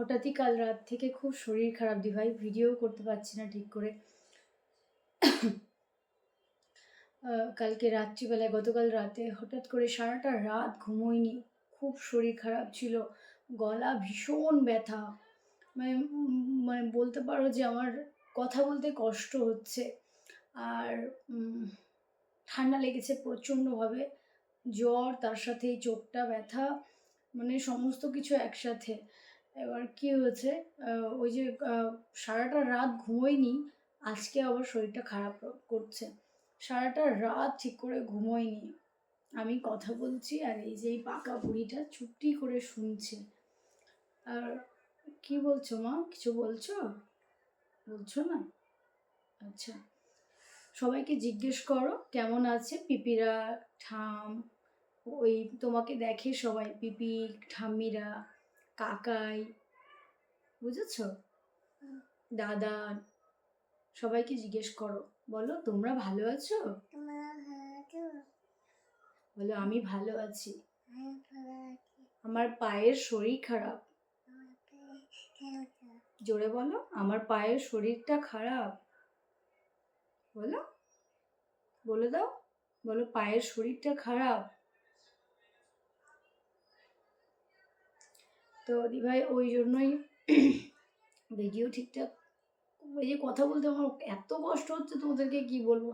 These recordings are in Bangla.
হঠাৎই কাল রাত থেকে খুব শরীর খারাপ দি ভাই, ভিডিও করতে পারছি না ঠিক করে। কালকে রাত্রিবেলায়, গতকাল রাতে হঠাৎ করে সারাটা রাত ঘুমোইনি খুব শরীর খারাপ ছিল, গলা ভীষণ ব্যথা। মানে মানে বলতে পারো যে আমার কথা বলতে কষ্ট হচ্ছে, আর ঠান্ডা লেগেছে প্রচণ্ডভাবে, জ্বর, তার সাথে চোখটা ব্যথা মানে সমস্ত কিছু একসাথে। এবার কি হয়েছে? ওই যে সারাটা রাত ঘুমোইনি আজকে আবার শরীরটা খারাপ করছে। সারাটা রাত ঠিক করে ঘুমোইনি আমি কথা বলছি আর এই যে এই পাকা বুড়িটা চুপটি করে শুনছে। আর কি বলছো মা? কিছু বলছো? বলছো না? আচ্ছা। সবাইকে জিজ্ঞেস করো, কেমন আছে? পিপিরা, ঠাম, ওই তোমাকে দেখে সবাই, পিপি, ঠাম্মিরা। কাকাই বুঝেছ? দাদা সবাইকে জিজ্ঞেস করো বলো তোমরা ভালো আছো? বলো আমি ভালো আছি। আমার পায়ের শরীর খারাপ? জোরে বলো আমার পায়ের শরীরটা খারাপ। বলো বলে দাও বলো পায়ের শরীরটা খারাপ। তো দিভাই, ওই জন্যই ভিডিও ঠিকঠাক ওই যে কথা বলতে আমার এত কষ্ট হচ্ছে তোমাদেরকে কি বলব?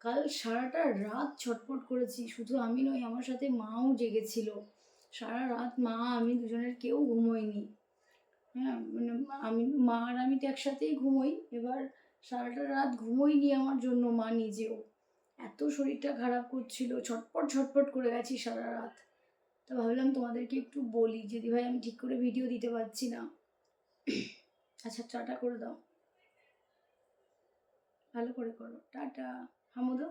কাল সারাটা রাত ছটফট করেছি, শুধু আমি নই, আমার সাথে মাও জেগেছিল। সারা রাত মা, আমি দুজনের কেউ ঘুমোইনি। হ্যাঁ মানে আমি, মা আর আমি তো একসাথেই ঘুমোই। এবার সারাটা রাত ঘুমোইনি আমার জন্য মা নিজেও। এত শরীরটা খারাপ করছিল, ছটপট ছটপট করে গেছি সারা রাত। তো ভাবলাম তোমাদেরকে একটু বলি, যদি ভাই আমি ঠিক করে ভিডিও দিতে পারছি না। আচ্ছা টাটা করে দাও। ভালো করে করো। টাটা। হামুদো?